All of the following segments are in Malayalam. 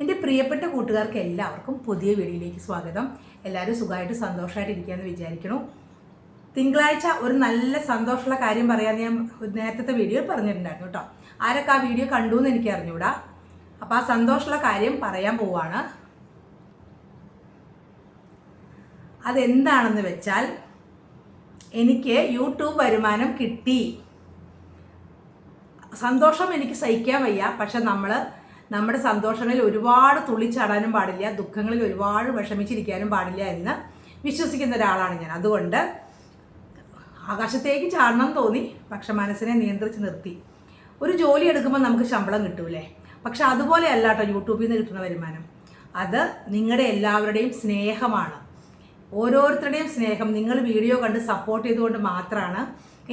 എന്റെ പ്രിയപ്പെട്ട കൂട്ടുകാർക്ക് എല്ലാവർക്കും പുതിയ വീഡിയോയിലേക്ക് സ്വാഗതം. എല്ലാവരും സുഖമായിട്ട് സന്തോഷമായിട്ട് ഇരിക്കുകയെന്ന് വിചാരിക്കണു തിങ്കളാഴ്ച ഒരു നല്ല സന്തോഷമുള്ള കാര്യം പറയാമെന്ന് ഞാൻ നേരത്തെ വീഡിയോയിൽ പറഞ്ഞിട്ടുണ്ടായിരുന്നു കേട്ടോ. ആരൊക്കെ ആ വീഡിയോ കണ്ടു എന്ന് എനിക്ക് അറിഞ്ഞൂടാ. അപ്പോൾ ആ സന്തോഷമുള്ള കാര്യം പറയാൻ പോവാണ്. അതെന്താണെന്ന് വെച്ചാൽ എനിക്ക് യൂട്യൂബ് വരുമാനം കിട്ടി. സന്തോഷം എനിക്ക് സഹിക്കാൻ വയ്യ. പക്ഷെ നമ്മൾ നമ്മുടെ സന്തോഷങ്ങളിൽ ഒരുപാട് തുള്ളിച്ചാടാനും പാടില്ല ദുഃഖങ്ങളിൽ ഒരുപാട് വിഷമിച്ചിരിക്കാനും പാടില്ല എന്ന് വിശ്വസിക്കുന്ന ഒരാളാണ് ഞാൻ. അതുകൊണ്ട് ആകാശത്തേക്ക് ചാടണം തോന്നി പക്ഷെ മനസ്സിനെ നിയന്ത്രിച്ച് നിർത്തി. ഒരു ജോലി എടുക്കുമ്പോൾ നമുക്ക് ശമ്പളം കിട്ടൂലേ? പക്ഷെ അതുപോലെ അല്ല കേട്ടോ യൂട്യൂബിൽ നിന്ന് കിട്ടുന്ന വരുമാനം. അത് നിങ്ങളുടെ എല്ലാവരുടെയും സ്നേഹമാണ്. ഓരോരുത്തരുടെയും സ്നേഹം നിങ്ങൾ വീഡിയോ കണ്ട് സപ്പോർട്ട് ചെയ്തുകൊണ്ട് മാത്രമാണ്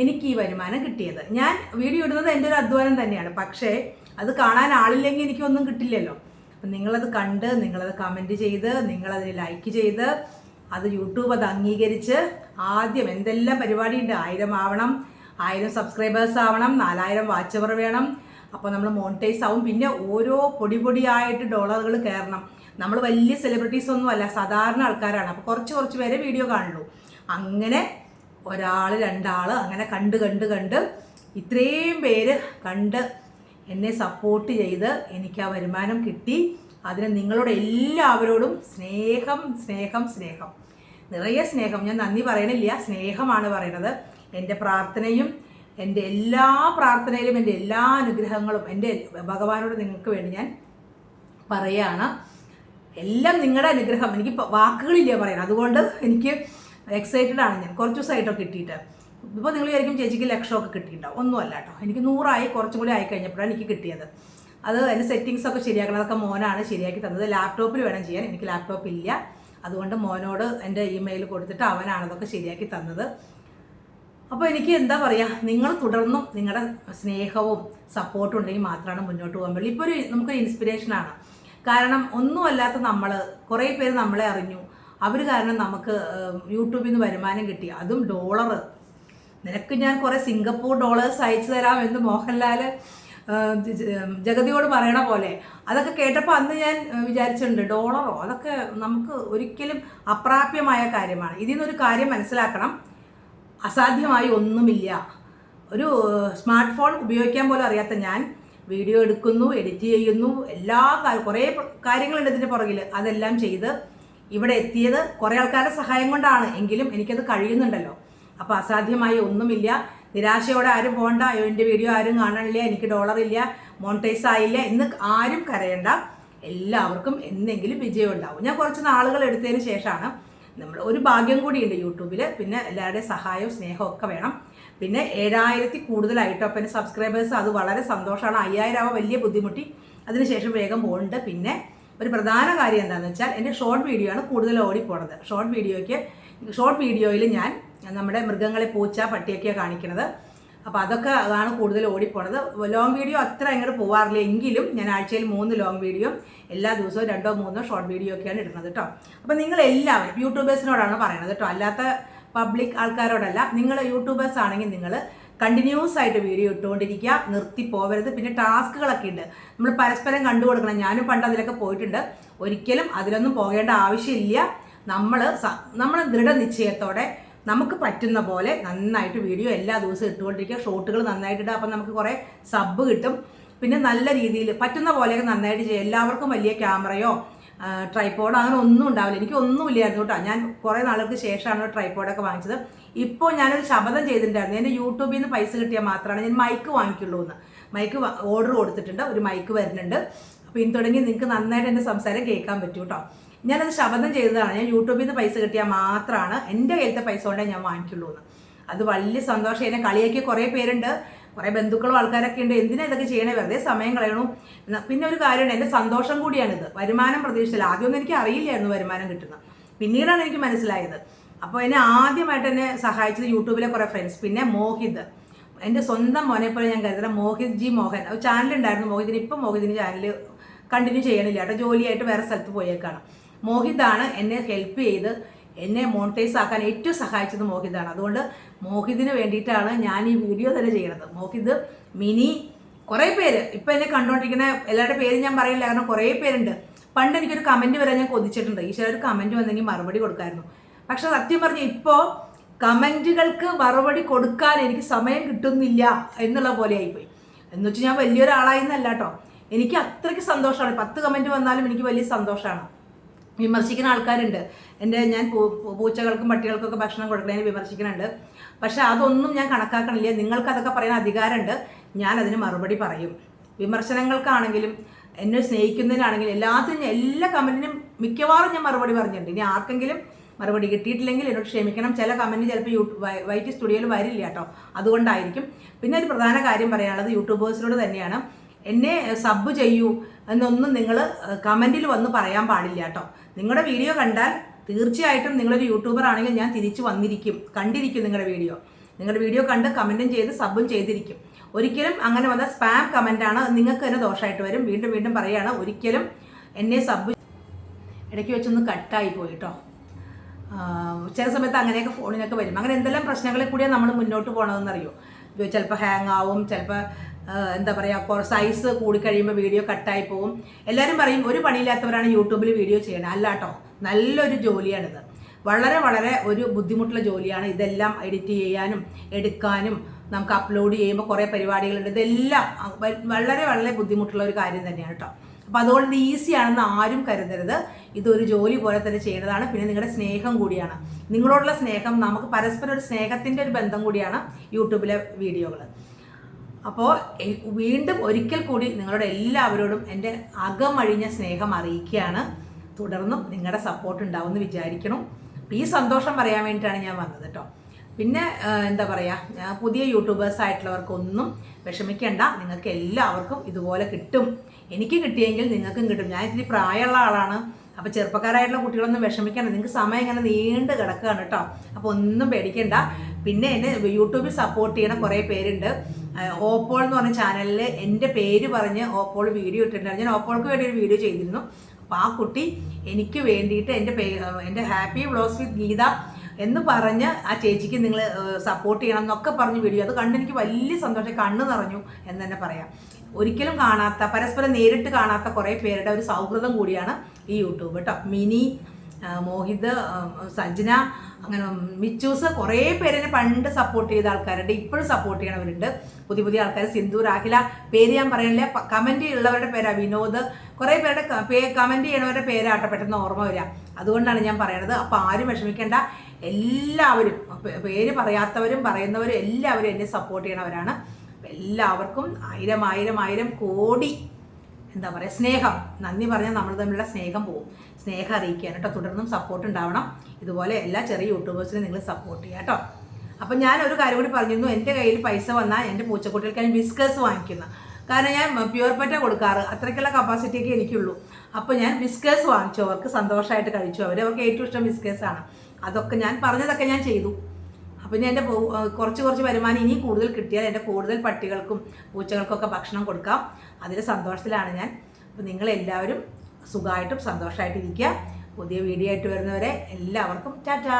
എനിക്ക് ഈ വരുമാനം കിട്ടിയത്. ഞാൻ വീഡിയോ ഇടുന്നത് എന്റെ ഒരു അധ്വാനം തന്നെയാണ്. പക്ഷേ അത് കാണാൻ ആളില്ലെങ്കിൽ എനിക്കൊന്നും കിട്ടില്ലല്ലോ. അപ്പം നിങ്ങളത് കണ്ട് നിങ്ങളത് കമന്റ് ചെയ്ത് നിങ്ങളതിന് ലൈക്ക് ചെയ്ത് അത് യൂട്യൂബ് അത് അംഗീകരിച്ച് ആദ്യം എന്തെല്ലാം പരിപാടി ഉണ്ട് ആയിരം ആവണം ആയിരം സബ്സ്ക്രൈബേഴ്സ് ആവണം നാലായിരം വാച്ച് അവർ വേണം. അപ്പോൾ നമ്മൾ മോണിറ്റൈസ് ആവും. പിന്നെ ഓരോ പൊടി പൊടിയായിട്ട് ഡോളറുകൾ കയറണം. നമ്മൾ വലിയ സെലിബ്രിറ്റീസ് ഒന്നും അല്ല സാധാരണ ആൾക്കാരാണ്. അപ്പോൾ കുറച്ച് കുറച്ച് പേരെ വീഡിയോ കാണുള്ളൂ. അങ്ങനെ ഒരാൾ രണ്ടാൾ അങ്ങനെ കണ്ട് കണ്ട് കണ്ട് ഇത്രയും പേര് കണ്ട് എന്നെ സപ്പോർട്ട് ചെയ്ത് എനിക്ക് ആ വരുമാനം കിട്ടി. അതിന് നിങ്ങളോട് എല്ലാവരോടും സ്നേഹം സ്നേഹം സ്നേഹം. നിറയെ സ്നേഹം. ഞാൻ നന്ദി പറയണില്ല. സ്നേഹമാണ് പറയണത്. എന്റെ പ്രാർത്ഥനയും എന്റെ എല്ലാ പ്രാർത്ഥനയിലും എന്റെ എല്ലാ അനുഗ്രഹങ്ങളും എന്റെ ഭഗവാനോട് നിങ്ങൾക്ക് വേണ്ടി ഞാൻ പറയുകയാണ് എല്ലാം നിങ്ങളുടെ അനുഗ്രഹം. എനിക്ക് വാക്കുകളില്ല പറയാൻ. അതുകൊണ്ട് എനിക്ക് എക്സൈറ്റഡ് ആണ് ഞാൻ. കുറച്ച് ദിവസമായിട്ടോ കിട്ടിയിട്ട്. ഇപ്പോൾ നിങ്ങൾ വിചാരിക്കും ചേച്ചിക്ക് ലക്ഷമൊക്കെ കിട്ടിയിട്ടുണ്ടാവും. ഒന്നുമല്ല കേട്ടോ. എനിക്ക് നൂറായി കുറച്ചും കൂടി ആയി കഴിഞ്ഞപ്പോഴാണ് എനിക്ക് കിട്ടിയത്. അത് എന്റെ സെറ്റിങ്സ് ഒക്കെ ശരിയാക്കണം. അതൊക്കെ മോനാണ് ശരിയാക്കി തന്നത്. ലാപ്ടോപ്പിൽ വേണം ചെയ്യാൻ. എനിക്ക് ലാപ്ടോപ്പ് ഇല്ല. അതുകൊണ്ട് മോനോട് എന്റെ ഇമെയിൽ കൊടുത്തിട്ട് അവനാണ് അതൊക്കെ ശരിയാക്കി തന്നത്. അപ്പോൾ എനിക്ക് എന്താ പറയുക നിങ്ങൾ തുടർന്നും നിങ്ങളുടെ സ്നേഹവും സപ്പോർട്ടും ഉണ്ടെങ്കിൽ മാത്രമാണ് മുന്നോട്ട് പോകാൻ പറ്റുള്ളൂ. ഇപ്പോൾ ഒരു നമുക്ക് ഇൻസ്പിറേഷനാണ് കാരണം ഒന്നുമല്ലാത്ത നമ്മൾ കുറേ പേര് നമ്മളെ അറിഞ്ഞു. അവർ കാരണം നമുക്ക് യൂട്യൂബിൽ നിന്ന് വരുമാനം കിട്ടി. അതും ഡോളർ നിനക്ക് ഞാൻ കുറേ സിംഗപ്പൂർ ഡോളേഴ്സ് അയച്ചു തരാം എന്ന് മോഹൻലാൽ ജഗതിയോട് പറയണ പോലെ. അതൊക്കെ കേട്ടപ്പോൾ അന്ന് ഞാൻ വിചാരിച്ചിട്ടുണ്ട് ഡോളറോ അതൊക്കെ നമുക്ക് ഒരിക്കലും അപ്രാപ്യമായ കാര്യമാണ്. ഇതിൽ നിന്നൊരു കാര്യം മനസ്സിലാക്കണം. അസാധ്യമായി ഒന്നുമില്ല. ഒരു സ്മാർട്ട് ഫോൺ ഉപയോഗിക്കാൻ പോലും അറിയാത്ത ഞാൻ വീഡിയോ എടുക്കുന്നു എഡിറ്റ് ചെയ്യുന്നു എല്ലാ കുറേ കാര്യങ്ങളുണ്ട് ഇതിന്റെ പുറകിൽ അതെല്ലാം ചെയ്ത് ഇവിടെ എത്തിയത് കുറേ ആൾക്കാരുടെ സഹായം കൊണ്ടാണ്. എങ്കിലും എനിക്കത് കഴിയുന്നുണ്ടല്ലോ. അപ്പോൾ അസാധ്യമായി ഒന്നുമില്ല. നിരാശയോടെ ആരും പോകണ്ട എന്റെ വീഡിയോ ആരും കാണാനില്ല എനിക്ക് ഡോളർ ഇല്ല. മോണിറ്റൈസ് ആയില്ല എന്ന് ആരും കരയണ്ട. എല്ലാവർക്കും എന്തെങ്കിലും വിജയം ഉണ്ടാവും. ഞാൻ കുറച്ച് നാളുകൾ എടുത്തതിന് ശേഷമാണ് നമ്മൾ ഒരു ഭാഗ്യം കൂടിയുണ്ട് യൂട്യൂബിൽ. പിന്നെ എല്ലാവരുടെയും സഹായവും സ്നേഹവും ഒക്കെ വേണം. പിന്നെ ഏഴായിരത്തി കൂടുതലായിട്ടോ. പിന്നെ സബ്സ്ക്രൈബേഴ്സ് അത് വളരെ സന്തോഷമാണ്. അയ്യായിരം ആവുക വലിയ ബുദ്ധിമുട്ടി. അതിനുശേഷം വേഗം പോകുന്നുണ്ട് പിന്നെ ഒരു പ്രധാന കാര്യം എന്താണെന്ന് വെച്ചാൽ എന്റെ ഷോർട്ട് വീഡിയോ ആണ് കൂടുതൽ ഓടിപ്പോണത്. ഷോർട്ട് വീഡിയോയ്ക്ക് ഷോർട്ട് വീഡിയോയിൽ ഞാൻ നമ്മുടെ മൃഗങ്ങളെ പൂച്ച പട്ടിയൊക്കെയാണ് കാണിക്കുന്നത് അപ്പോൾ അതൊക്കെ അതാണ് കൂടുതൽ ഓടിപ്പോണത്. ലോങ് വീഡിയോ അത്ര അങ്ങോട്ട് പോവാറില്ല എങ്കിലും ഞാൻ ആഴ്ചയിൽ മൂന്ന് ലോങ് വീഡിയോ എല്ലാ ദിവസവും രണ്ടോ മൂന്നോ ഷോർട്ട് വീഡിയോ ഒക്കെയാണ് ഇടുന്നത് കേട്ടോ അപ്പോൾ നിങ്ങൾ എല്ലാവരും യൂട്യൂബേഴ്സിനോടാണ് പറയുന്നത് കേട്ടോ അല്ലാത്ത പബ്ലിക് ആൾക്കാരോടല്ല നിങ്ങൾ യൂട്യൂബേഴ്സ് ആണെങ്കിൽ നിങ്ങൾ കണ്ടിന്യൂസ് ആയിട്ട് വീഡിയോ ഇട്ടുകൊണ്ടിരിക്കുക നിർത്തി പോവരുത്. പിന്നെ ടാസ്കുകളൊക്കെ ഉണ്ട്. നമ്മൾ പരസ്പരം കണ്ടു കൊടുക്കണം. ഞാനും പണ്ട് അതിലൊക്കെ പോയിട്ടുണ്ട്. ഒരിക്കലും അതിലൊന്നും പോകേണ്ട ആവശ്യമില്ല. നമ്മൾ നമ്മൾ ദൃഢനിശ്ചയത്തോടെ നമുക്ക് പറ്റുന്ന പോലെ നന്നായിട്ട് വീഡിയോ എല്ലാ ദിവസവും ഇട്ടുകൊണ്ടിരിക്കുക. ഷോട്ടുകൾ നന്നായിട്ട് ഇടുക അപ്പം നമുക്ക് കുറേ സബ് കിട്ടും. പിന്നെ നല്ല രീതിയിൽ പറ്റുന്ന പോലെയൊക്കെ നന്നായിട്ട് ചെയ്യുക എല്ലാവർക്കും വലിയ ക്യാമറയോ ട്രൈപ്പോഡോ അങ്ങനെ ഒന്നും ഉണ്ടാവില്ല. എനിക്ക് ഒന്നും ഇല്ലായിരുന്നു കേട്ടോ. ഞാൻ കുറേ നാളുകൾക്ക് ശേഷമാണ് ട്രൈപ്പോഡൊക്കെ വാങ്ങിച്ചത്. ഇപ്പോൾ ഞാനൊരു ശബ്ദം ചെയ്തിട്ടുണ്ടായിരുന്നു. എന്റെ യൂട്യൂബിൽ നിന്ന് പൈസ കിട്ടിയാൽ മാത്രമാണ് ഞാൻ മൈക്ക് വാങ്ങിക്കുള്ളൂ എന്ന്. മൈക്ക് ഓർഡർ കൊടുത്തിട്ടുണ്ട്. ഒരു മൈക്ക് വരുന്നുണ്ട്. അപ്പോൾ ഇനി തുടങ്ങി നിങ്ങൾക്ക് നന്നായിട്ട് എന്റെ സംസാരം കേൾക്കാൻ പറ്റും കേട്ടോ. ഞാനത് ശബ്ദം ചെയ്തതാണ്. ഞാൻ യൂട്യൂബിൽ നിന്ന് പൈസ കിട്ടിയാൽ മാത്രമാണ് എന്റെ കയ്യിലത്തെ പൈസ കൊണ്ടേ ഞാൻ വാങ്ങിക്കുള്ളൂ എന്ന്. അത് വലിയ സന്തോഷം. എന്നെ കളിയാക്കിയ കുറേ പേരുണ്ട്. കുറേ ബന്ധുക്കളും ആൾക്കാരൊക്കെ ഉണ്ട്. എന്തിനാ ഇതൊക്കെ ചെയ്യണേ? വെറുതെ സമയം കളയണു. പിന്നെ ഒരു കാര്യമുണ്ട് എന്റെ സന്തോഷം കൂടിയാണിത് വരുമാനം പ്രതീക്ഷിച്ചില്ല. ആദ്യമൊന്നും എനിക്ക് അറിയില്ലായിരുന്നു വരുമാനം കിട്ടുന്നത് പിന്നീടാണ് എനിക്ക് മനസ്സിലായത്. അപ്പോൾ എന്നെ ആദ്യമായിട്ട് എന്നെ സഹായിച്ചത് യൂട്യൂബിലെ കുറേ ഫ്രണ്ട്സ് പിന്നെ മോഹിത്. എന്റെ സ്വന്തം മോനെ പോലെ ഞാൻ കരുതുന്ന മോഹിത് ജി മോഹൻ. ഒരു ചാനലുണ്ടായിരുന്നു മോഹിതിന്. ഇപ്പം മോഹിതിന് ചാനൽ കണ്ടിന്യൂ ചെയ്യണില്ല. കേട്ടോ. ജോലിയായിട്ട് വേറെ സ്ഥലത്ത് പോയേക്കാണ്. മോഹിതാണ് എന്നെ ഹെൽപ്പ് ചെയ്ത് എന്നെ മോണിറ്റൈസ് ആക്കാൻ ഏറ്റവും സഹായിച്ചത് മോഹിതാണ്. അതുകൊണ്ട് മോഹിതിന് വേണ്ടിയിട്ടാണ് ഞാൻ ഈ വീഡിയോ തന്നെ ചെയ്യുന്നത്. മോഹിത് മിനി കുറേ പേര്. ഇപ്പം എന്നെ കണ്ടുകൊണ്ടിരിക്കുന്ന എല്ലാവരുടെ പേര് ഞാൻ പറയില്ല കാരണം കുറേ പേരുണ്ട്. പണ്ട് എനിക്കൊരു കമന്റ് വരെ ഞാൻ കൊതിച്ചിട്ടുണ്ട്. ഈശ്വര ഒരു കമന്റ് വന്നെങ്കിൽ മറുപടി കൊടുക്കായിരുന്നു. പക്ഷെ സത്യം പറഞ്ഞ ഇപ്പോൾ കമന്റുകൾക്ക് മറുപടി കൊടുക്കാൻ എനിക്ക് സമയം കിട്ടുന്നില്ല എന്നുള്ള പോലെ ആയിപ്പോയി. എന്ന് വെച്ചാൽ ഞാൻ വലിയൊരാളായിരുന്നല്ല കേട്ടോ. എനിക്ക് അത്രയ്ക്ക് സന്തോഷമാണ്. പത്ത് കമന്റ് വന്നാലും എനിക്ക് വലിയ സന്തോഷമാണ്. വിമർശിക്കുന്ന ആൾക്കാരുണ്ട്. എന്റെ ഞാൻ പൂ- പൂച്ചകൾക്കും പട്ടികൾക്കൊക്കെ ഭക്ഷണം കൊടുക്കുന്നതിന് വിമർശിക്കുന്നുണ്ട്. പക്ഷേ അതൊന്നും ഞാൻ കണക്കാക്കണില്ല. നിങ്ങൾക്കതൊക്കെ പറയാൻ അധികാരമുണ്ട്. ഞാൻ അതിന് മറുപടി പറയും. വിമർശനങ്ങൾക്കാണെങ്കിലും എന്നെ സ്നേഹിക്കുന്നതിനാണെങ്കിലും എല്ലാത്തിനും എല്ലാ കമന്റിനും മിക്കവാറും ഞാൻ മറുപടി പറഞ്ഞിട്ടുണ്ട്. ഇനി ആർക്കെങ്കിലും മറുപടി കിട്ടിയിട്ടില്ലെങ്കിൽ എന്നോട് ക്ഷമിക്കണം. ചില കമന്റ് ചിലപ്പോൾ യൂട്യൂബ് വൈറ്റ് സ്റ്റുഡിയോയിൽ വരില്ല കേട്ടോ. അതുകൊണ്ടായിരിക്കും. പിന്നെ ഒരു പ്രധാന കാര്യം പറയാനുള്ളത് യൂട്യൂബേഴ്സിനോട് തന്നെയാണ്. എന്നെ സബ് ചെയ്യൂ എന്നൊന്നും നിങ്ങൾ കമന്റിൽ വന്ന് പറയാൻ പാടില്ല കേട്ടോ. നിങ്ങളുടെ വീഡിയോ കണ്ടാൽ തീർച്ചയായിട്ടും നിങ്ങളൊരു യൂട്യൂബർ ആണെങ്കിൽ ഞാൻ തിരിച്ചു വന്നിരിക്കും. കണ്ടിരിക്കും നിങ്ങളുടെ വീഡിയോ. നിങ്ങളുടെ വീഡിയോ കണ്ട് കമന്റും ചെയ്ത് സബും ചെയ്തിരിക്കും. ഒരിക്കലും അങ്ങനെ വന്ന സ്പാം കമന്റാണ് നിങ്ങൾക്ക് തന്നെ ദോഷമായിട്ട് വരും. വീണ്ടും വീണ്ടും പറയുകയാണ് ഒരിക്കലും എന്നെ സബ് ഇടയ്ക്ക് വെച്ചൊന്ന് കട്ടായി പോയി കേട്ടോ. ചില സമയത്ത് അങ്ങനെയൊക്കെ ഫോണിനൊക്കെ വരും. അങ്ങനെ എന്തെല്ലാം പ്രശ്നങ്ങളിൽ കൂടിയാണ് നമ്മൾ മുന്നോട്ട് പോകണമെന്നറിയോ ചിലപ്പോൾ ഹാങ് ആവും ചിലപ്പോൾ എന്താ പറയുക സൈസ് കൂടിക്കഴിയുമ്പോൾ വീഡിയോ കട്ടായി പോകും എല്ലാവരും പറയും ഒരു പണിയില്ലാത്തവരാണ് യൂട്യൂബിൽ വീഡിയോ ചെയ്യണത് അല്ലാട്ടോ നല്ലൊരു ജോലിയാണിത്. വളരെ വളരെ ഒരു ബുദ്ധിമുട്ടുള്ള ജോലിയാണ് ഇതെല്ലാം എഡിറ്റ് ചെയ്യാനും എടുക്കാനും നമുക്ക് അപ്ലോഡ് ചെയ്യുമ്പോൾ കുറേ പരിപാടികളുണ്ട്. ഇതെല്ലാം വളരെ വളരെ ബുദ്ധിമുട്ടുള്ള ഒരു കാര്യം തന്നെയാണ് കേട്ടോ അപ്പോൾ അതുകൊണ്ട് ഈസിയാണെന്ന് ആരും കരുതരുത്. ഇതൊരു ജോലി പോലെ തന്നെ ചെയ്യുന്നതാണ് പിന്നെ നിങ്ങളുടെ സ്നേഹം കൂടിയാണ്. നിങ്ങളോടുള്ള സ്നേഹം നമുക്ക് പരസ്പരം ഒരു സ്നേഹത്തിന്റെ ഒരു ബന്ധം കൂടിയാണ് യൂട്യൂബിലെ വീഡിയോകൾ അപ്പോൾ വീണ്ടും ഒരിക്കൽ കൂടി നിങ്ങളുടെ എല്ലാവരോടും എന്റെ അകമഴിഞ്ഞ സ്നേഹം അറിയിക്കുകയാണ്. തുടർന്നും നിങ്ങളുടെ സപ്പോർട്ട് ഉണ്ടാവുമെന്ന് വിചാരിക്കണം. അപ്പോൾ ഈ സന്തോഷം പറയാൻ വേണ്ടിയിട്ടാണ് ഞാൻ വന്നത് കേട്ടോ. പിന്നെ എന്താ പറയുക പുതിയ യൂട്യൂബേഴ്സ് ആയിട്ടുള്ളവർക്കൊന്നും വിഷമിക്കേണ്ട. നിങ്ങൾക്ക് എല്ലാവർക്കും ഇതുപോലെ കിട്ടും. എനിക്ക് കിട്ടിയെങ്കിൽ നിങ്ങൾക്കും കിട്ടും. ഞാൻ ഇത്തിരി പ്രായമുള്ള ആളാണ്. അപ്പോൾ ചെറുപ്പക്കാരായിട്ടുള്ള കുട്ടികളൊന്നും വിഷമിക്കേണ്ട. നിങ്ങൾക്ക് സമയം ഇങ്ങനെ നീണ്ട് കിടക്കുകയാണ് കേട്ടോ. അപ്പോൾ ഒന്നും പേടിക്കേണ്ട. പിന്നെ എന്നെ യൂട്യൂബിൽ സപ്പോർട്ട് ചെയ്യണ കുറേ പേരുണ്ട്. ഓപ്പോൾ എന്ന് പറഞ്ഞ ചാനലിൽ എന്റെ പേര് പറഞ്ഞ് ഓപ്പോൾ വീഡിയോ ഇട്ടിട്ടുണ്ടായിരുന്നു. ഞാൻ ഓപ്പോൾക്ക് വേണ്ടി ഒരു വീഡിയോ ചെയ്തിരുന്നു. അപ്പോൾ ആ കുട്ടി എനിക്ക് വേണ്ടിയിട്ട് എന്റെ പേ എന്റെ ഹാപ്പി വ്ളോഗ്സ് വിത്ത് ഗീത എന്ന് പറഞ്ഞ് ആ ചേച്ചിക്ക് നിങ്ങൾ സപ്പോർട്ട് ചെയ്യണം എന്നൊക്കെ പറഞ്ഞ് വീഡിയോ അത് കണ്ട് എനിക്ക് വലിയ സന്തോഷം. കണ്ണ് നിറഞ്ഞു എന്ന് തന്നെ പറയാം. ഒരിക്കലും കാണാത്ത പരസ്പരം നേരിട്ട് കാണാത്ത കുറേ പേരുടെ ഒരു സൗഹൃദം കൂടിയാണ് ഈ യൂട്യൂബ് കേട്ടോ മിനി മോഹിത് സജ്ന അങ്ങനെ മിച്ചൂസ് കുറേ പേരിനെ പണ്ട് സപ്പോർട്ട് ചെയ്ത ആൾക്കാരുണ്ട്. ഇപ്പോഴും സപ്പോർട്ട് ചെയ്യണവരുണ്ട്. പുതിയ പുതിയ ആൾക്കാർ സിന്ധു രാഹില പേര് ഞാൻ പറയണില്ല. കമന്റ് ഉള്ളവരുടെ പേരാ വിനോദ്. കുറേ പേരുടെ പേ കമന്റ് ചെയ്യണവരുടെ പേരാട്ടെ പെട്ടെന്ന് ഓർമ്മ വരിക. അതുകൊണ്ടാണ് ഞാൻ പറയണത്. അപ്പോൾ ആരും വിഷമിക്കേണ്ട. എല്ലാവരും പേര് പറയാത്തവരും പറയുന്നവരും എല്ലാവരും എന്നെ സപ്പോർട്ട് ചെയ്യണവരാണ്. എല്ലാവർക്കും ആയിരം ആയിരം ആയിരം കോടി എന്താ പറയുക സ്നേഹം. നന്ദി പറഞ്ഞാൽ നമ്മൾ തമ്മിലുള്ള സ്നേഹം പോവും. സ്നേഹം അറിയിക്കുക കേട്ടോ. തുടർന്നും സപ്പോർട്ട് ഉണ്ടാവണം. ഇതുപോലെ എല്ലാ ചെറിയ യൂട്യൂബേഴ്സിനും നിങ്ങൾ സപ്പോർട്ട് ചെയ്യുക കേട്ടോ. അപ്പം ഞാൻ ഒരു കാര്യം കൂടി പറഞ്ഞിരുന്നു. എന്റെ കയ്യിൽ പൈസ വന്നാൽ എന്റെ പൂച്ചക്കുട്ടികൾക്ക് ഞാൻ ബിസ്ക്കസ് വാങ്ങിക്കുന്നു. കാരണം ഞാൻ പ്യുവർ പറ്റ കൊടുക്കാറ്. അത്രയ്ക്കുള്ള കപ്പാസിറ്റിയൊക്കെ എനിക്കുള്ളൂ. അപ്പോൾ ഞാൻ ബിസ്ക്കസ് വാങ്ങിച്ചു. അവർക്ക് സന്തോഷമായിട്ട് കഴിച്ചു. അവർ അവർക്ക് ഏറ്റവും ഇഷ്ടം ബിസ്കസ് ആണ്. അതൊക്കെ ഞാൻ പറഞ്ഞതൊക്കെ ഞാൻ ചെയ്തു. ഇനി എന്റെ കുറച്ച് കുറച്ച് വരുമാനം ഇനി കൂടുതൽ കിട്ടിയാൽ എന്റെ കൂടുതൽ പട്ടികൾക്കും പൂച്ചകൾക്കൊക്കെ ഭക്ഷണം കൊടുക്കാം. അതിന്റെ സന്തോഷത്തിലാണ് ഞാൻ. അപ്പം നിങ്ങളെല്ലാവരും സുഖമായിട്ടും സന്തോഷമായിട്ടിരിക്കുക. പുതിയ വീഡിയോ ആയിട്ട് വരുന്നവരെ എല്ലാവർക്കും ടാറ്റാ.